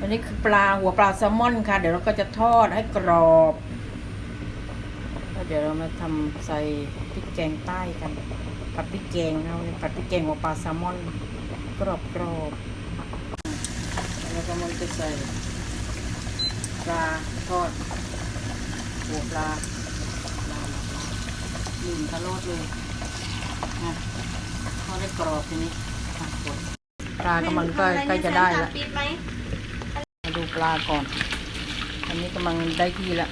อันนี้คือปลาหัวปลาแซลมอนค่ะ เดี๋ยวเราก็จะทอดให้กรอบแล้วเดี๋ยวเรามาทำใส่พริกแกงใต้กันผัดพริกแกงเราเนี่ยผัดพริกแกงหัวปลาแซลมอนกรอบกรอบๆแล้วก็มันจะใส่ปลาทอดหัวปลาปลาหนึ่งทะโลดเลยนะทอดให้กรอบทีนี้ปลากำลังใกล้ใกล้จะได้แล้วปิดไห มมาดูปลาก่อน อันนี้กำลังได้ที่ละ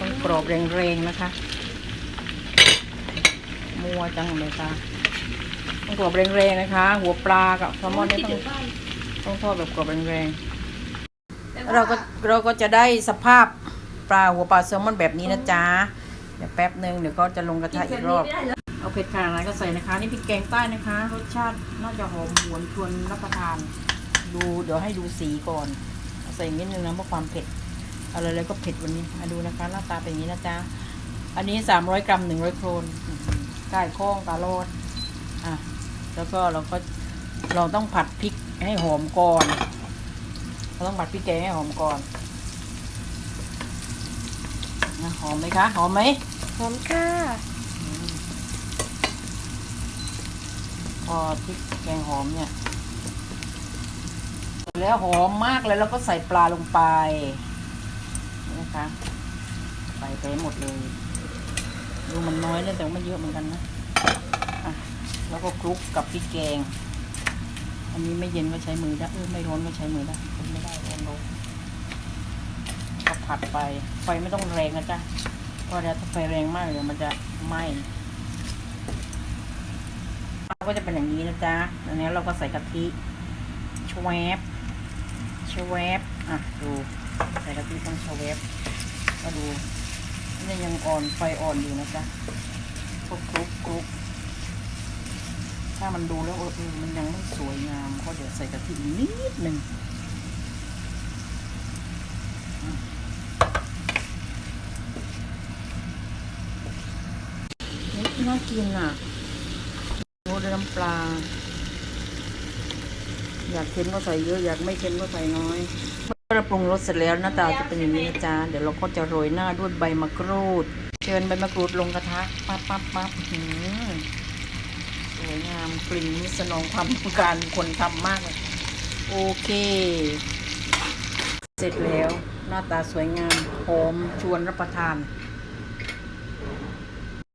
ต้องกรอบแรงๆนะคะ มัวจังเลยค่ะ ต้องกรอบแรงๆนะคะ หัวปลากับแซลมอนเนี่ยต้องต้องทอดแบบกรอบแรงๆเราก็เราก็จะได้สภาพปลาหัวปลาแซลมอนแบบนี้นะจ๊ะ เดี๋ยวแป๊บหนึ่งเดี๋ยวก็จะลงกระทะอีกรอบ เอาเผ็ดขนาดไหนก็ใส่นะคะ นี่พริกแกงใต้นะคะ รสชาติน่าจะหอมหวนชวนรับประทาน ดูเดี๋ยวให้ดูสีก่อนเอาใส่นิดนึงนะเพราะความเผ็ดอะไรเลยก็เผ็ดวันนี้มาดูนะคะ หน้าตาเป็นอย่างนี้นะจ๊ะอันนี้สามร้อยกรัมหนึ่งร้อยโครนอื้อหือไก่ข้องตาโลดอะแล้วก็เราก็เราต้องผัดพริกให้หอมก่อนเราต้องผัดพริกแกงให้หอมก่อนนะหอมไหมคะ หอมไหมหอมค่ะพอพริกแกงหอมเนี่ยเสร็จ แล้วหอมมากเลยแล้วก็ใส่ปลาลงไปนะคะ ใส่ไปหมดเลยดูมันน้อยเลยแต่ว่ามันเยอะเหมือนกันนะะแล้วก็คลุกกับพริกแกง อันนี้ไม่เย็นก็ใช้มือได้เออไม่ร้อนก็ใช้มือได้คนไม่ได้ร้อนลงก็ผัดไปไฟไม่ต้องแรงนะจ๊ะเพราะเดี๋ยวถ้าไฟแรงมากเดี๋ยวมันจะไหม้ก็จะเป็นอย่างนี้นะจ๊ะอันนี้เราก็ใส่กะทิชวบ ชวบอะดูใส่กะทิต้องชวบก็ดูนี่ยังอ่อนไฟอ่อนอยู่นะจ๊ะคลุกคลุกคลุกถ้ามันดูแล้วเออมันยังไม่สวยงาม ก็เดี๋ยวใส่กะทิอีกนิดหนึ่งอะนี่น่ากินอะโรยด้วยน้ำปลา อยากเค็มก็ใส่เยอะ อยากไม่เค็มก็ใส่น้อยเมื่อเราปรุงรสเสร็จแล้วหน้าตาจะเป็นอย่างนี้นะจ๊ะเดี๋ยวเราก็จะโรยหน้าด้วยใบมะกรูด เชิญใบมะกรูดลงกระทะปั๊บปั๊บปั๊บหืมสวยงามกลิ่นนี่สนองความต้องการคนทำมากเลยโอเค เสร็จแล้วหน้าตาสวยงามหอมชวนรับประทาน